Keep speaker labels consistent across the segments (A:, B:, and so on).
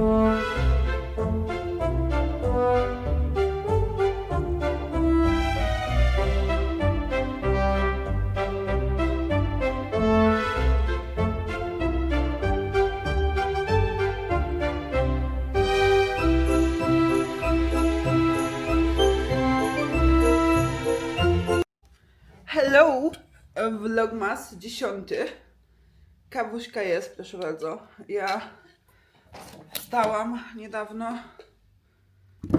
A: Hello! Vlogmas 10. Kawuśka jest, proszę bardzo. Ja wstałam niedawno.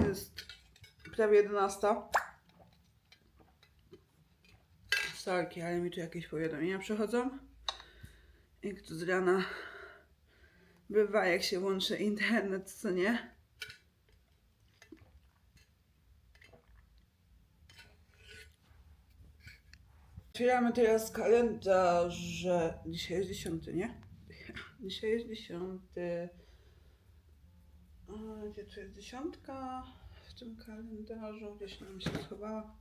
A: Jest prawie 11. Sorki, ale mi tu jakieś powiadomienia przychodzą. Jak to z rana bywa, jak się łączy internet, co nie? Otwieramy teraz kalendarz. Dzisiaj jest 10, nie? Dzisiaj jest 10. Gdzie tu jest dziesiątka? W tym kalendarzu gdzieś nam się schowała.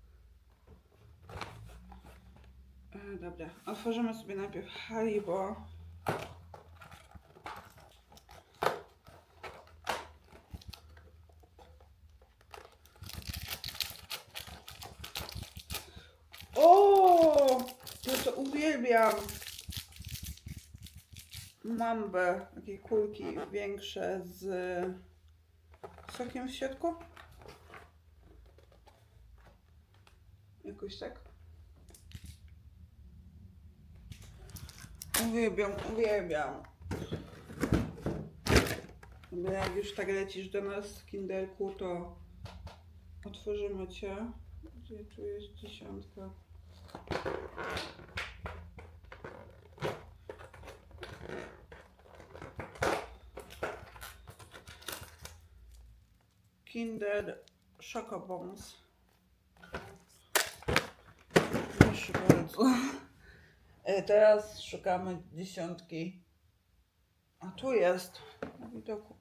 A: E, dobra, otworzymy sobie najpierw Haribo. O, ja to uwielbiam. Mambę, takie kulki większe z w środku. Jakoś tak. Uwielbiam, uwielbiam. Dobra, jak już tak lecisz do nas, kinderku, to otworzymy cię. Gdzie tu jest dziesiątka? Kinder Chocobons. Proszę bardzo. E, Teraz szukamy dziesiątki. A tu jest. Na widoku.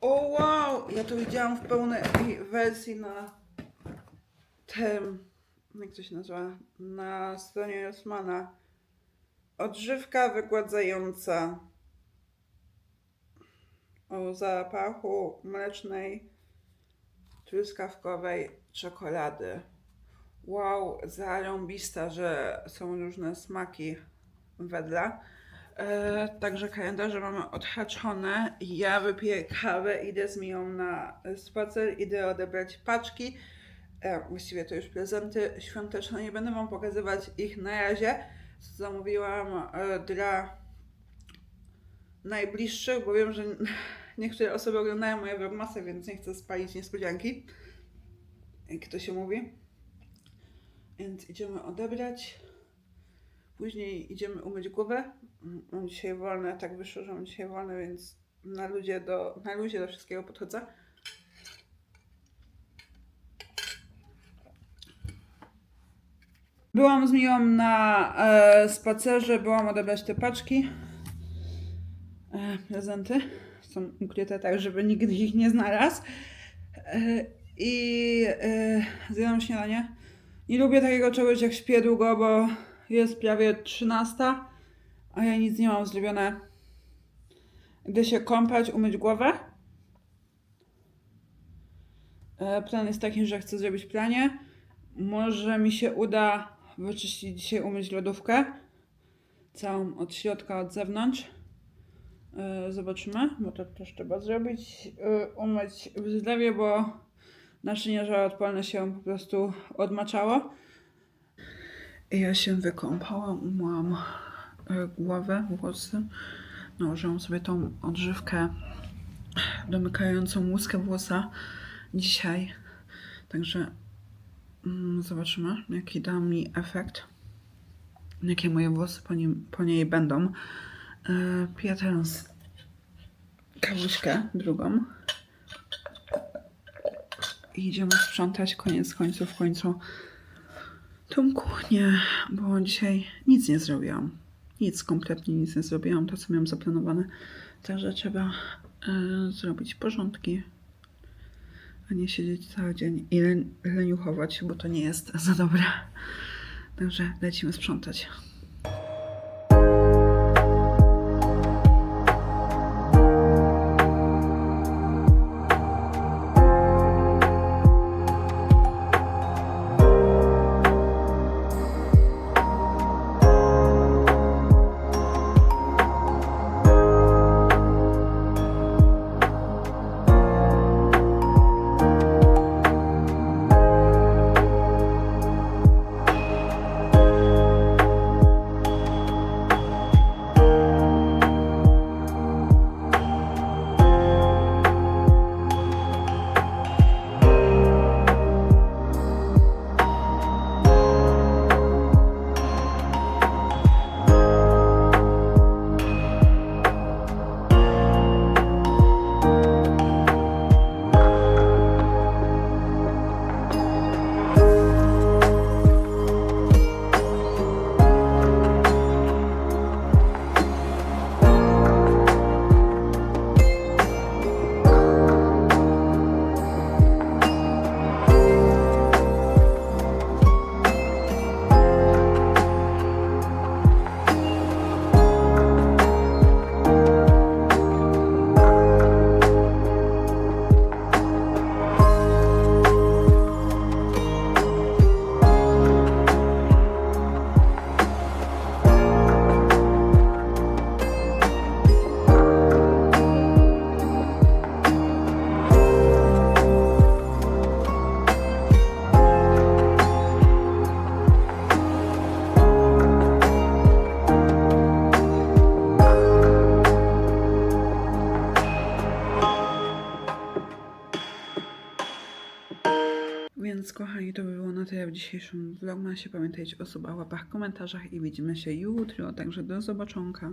A: O wow! Ja to widziałam w pełnej wersji na tym, jak to się nazywa, na stronie Rosmana. Odżywka wygładzająca o zapachu mlecznej, truskawkowej czekolady. Wow, zarąbista, że są różne smaki wedle. E, także kalendarze mamy odhaczone. Ja wypiję kawę, idę z Miją na spacer, idę odebrać paczki. E, właściwie to już prezenty świąteczne. Nie będę Wam pokazywać ich na razie. Zamówiłam e, dla najbliższych, bo wiem, że niektóre osoby oglądają moje vlogmasy, więc nie chcę spalić niespodzianki. Jak to się mówi. Więc idziemy odebrać. Później idziemy umyć głowę. Mam dzisiaj wolne, tak wyszło, że mam dzisiaj wolne, więc na ludzie do, na ludzie do wszystkiego podchodzę. Byłam z Miłą na e, spacerze, byłam odebrać te paczki. E, prezenty są ukryte tak, żeby nikt ich nie znalazł. E, I e, zjadłam śniadanie. Nie lubię takiego czegoś jak śpię długo, bo jest prawie 13, a ja nic nie mam zrobione. Idę się kąpać, umyć głowę. E, Plan jest taki, że chcę zrobić pranie. Może mi się uda wyczyścić dzisiaj, umyć lodówkę. Całą od środka, od zewnątrz. E, Zobaczymy, bo to też trzeba zrobić. E, Umyć w zlewie, bo naczynie żałoodporne się po prostu odmaczało. Ja się wykąpałam, umyłam e, głowę, włosy. Nałożyłam sobie tą odżywkę domykającą łuskę włosa dzisiaj. Także zobaczymy, jaki da mi efekt. Jakie moje włosy po, nim, po niej będą. E, piję teraz kawuśkę drugą. I idziemy sprzątać koniec końców w końcu tą kuchnię, bo dzisiaj nic nie zrobiłam. Nic, kompletnie nic nie zrobiłam, to co miałam zaplanowane. Także trzeba e, zrobić porządki, a nie siedzieć cały dzień i len- leniuchować, bo to nie jest za dobre. Także lecimy sprzątać. Więc kochani, to by było na tyle w dzisiejszym vlogmasie. Pamiętajcie o subach, łapach, komentarzach i widzimy się jutro. Także do zobaczonka.